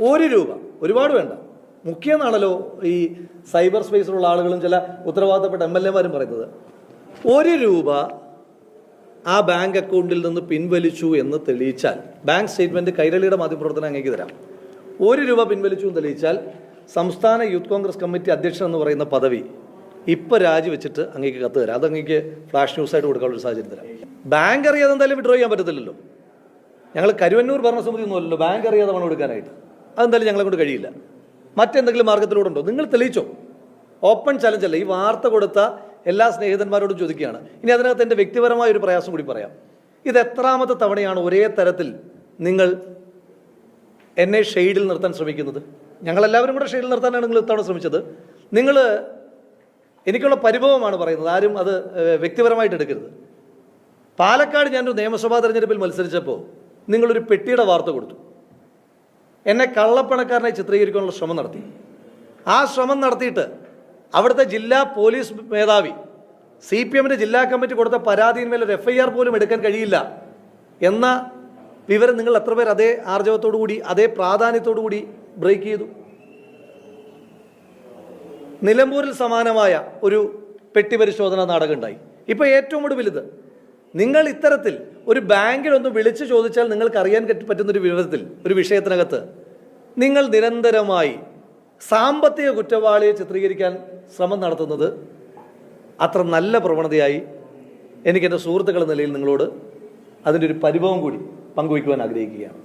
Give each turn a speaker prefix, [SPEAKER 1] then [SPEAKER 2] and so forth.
[SPEAKER 1] ഒരു രൂപ. ഒരുപാട് വേണ്ട. മുഖ്യമെന്നാണല്ലോ ഈ സൈബർ സ്പേസിലുള്ള ആളുകളും ചില ഉത്തരവാദിത്തപ്പെട്ട എം എൽ എമാരും പറയുന്നത് ഒരു രൂപ ആ ബാങ്ക് അക്കൗണ്ടിൽ നിന്ന് പിൻവലിച്ചു എന്ന് തെളിയിച്ചാൽ ബാങ്ക് സ്റ്റേറ്റ്മെന്റ് കൈരളിയുടെ മാധ്യമപ്രവർത്തനം അങ്ങേക്ക് തരാം. ഒരു രൂപ പിൻവലിച്ചു എന്ന് തെളിയിച്ചാൽ സംസ്ഥാന യൂത്ത് കോൺഗ്രസ് കമ്മിറ്റി അധ്യക്ഷൻ എന്ന് പറയുന്ന പദവി ഇപ്പോൾ രാജിവെച്ചിട്ട് അങ്ങേക്ക് കത്ത് തരാം. അത് അങ്ങേക്ക് ഫ്ലാഷ് ന്യൂസ് ആയിട്ട് കൊടുക്കാനുള്ള ഒരു സാഹചര്യം തരാം. ബാങ്ക് അറിയാതെ എന്തായാലും വിഡ്രോ ചെയ്യാൻ പറ്റത്തില്ലല്ലോ. ഞങ്ങൾ കരുവന്നൂർ ഭരണസമിതി ഒന്നുമല്ലല്ലോ. ബാങ്ക് അറിയാതെ പണം എടുക്കാനായിട്ട്. അതെന്തായാലും ഞങ്ങളെ കൊണ്ട് കഴിയില്ല. മറ്റെന്തെങ്കിലും മാർഗത്തിലൂടെ ഉണ്ടോ നിങ്ങൾ തെളിയിച്ചോ? ഓപ്പൺ ചലഞ്ച് അല്ല ഈ വാർത്ത കൊടുത്ത എല്ലാ സ്നേഹിതന്മാരോടും ചോദിക്കുകയാണ്. ഇനി അതിനകത്ത് എന്റെ വ്യക്തിപരമായ ഒരു പ്രയാസം കൂടി പറയാം. ഇത് എത്രാമത്തെ തവണയാണ് ഒരേ തരത്തിൽ നിങ്ങൾ എന്നെ ഷെയ്ഡിൽ നിർത്താൻ ശ്രമിക്കുന്നത്? ഞങ്ങളെല്ലാവരും കൂടെ ഷെയ്ഡിൽ നിർത്താനാണ് നിങ്ങൾ ഇത്തവണ ശ്രമിച്ചത്. നിങ്ങൾ എനിക്കുള്ള പരിഭവമാണ് പറയുന്നത് ആരും അത് വ്യക്തിപരമായിട്ട് എടുക്കരുത്. പാലക്കാട് ഞാനൊരു നിയമസഭാ തെരഞ്ഞെടുപ്പിൽ മത്സരിച്ചപ്പോൾ നിങ്ങളൊരു പെട്ടിയുടെ വാർത്ത കൊടുത്തു. എന്നെ കള്ളപ്പണക്കാരനെ ചിത്രീകരിക്കാനുള്ള ശ്രമം നടത്തി. ആ ശ്രമം നടത്തിയിട്ട് അവിടുത്തെ ജില്ലാ പോലീസ് മേധാവി സി പി എമ്മിന്റെ ജില്ലാ കമ്മിറ്റി കൊടുത്ത പരാതിയിന്മേൽ ഒരു എഫ് ഐ ആർ പോലും എടുക്കാൻ കഴിയില്ല എന്ന വിവരം നിങ്ങൾ എത്ര പേർ അതേ ആർജവത്തോടു കൂടി അതേ പ്രാധാന്യത്തോടു കൂടി ബ്രേക്ക് ചെയ്തു. നിലമ്പൂരിൽ സമാനമായ ഒരു പെട്ടി പരിശോധന നാടകം ഉണ്ടായി ഇപ്പോൾ ഏറ്റവും ഒടുവിൽ ഇത് നിങ്ങൾ ഇത്തരത്തിൽ ഒരു ബാങ്കിലൊന്ന് വിളിച്ചു ചോദിച്ചാൽ നിങ്ങൾക്ക് അറിയാൻ പറ്റുന്ന ഒരു വിവരത്തിൽ ഒരു വിഷയത്തിനകത്ത് നിങ്ങൾ നിരന്തരമായി സാമ്പത്തിക കുറ്റവാളിയെ ചിത്രീകരിക്കാൻ ശ്രമം നടത്തുന്നത് അത്ര നല്ല പ്രവണതയായി എനിക്കെന്റെ സുഹൃത്തുക്കളുടെ നിലയിൽ നിങ്ങളോട് അതിന്റെ ഒരു പരിഭവം കൂടി പങ്കുവയ്ക്കുവാൻ ആഗ്രഹിക്കുകയാണ്.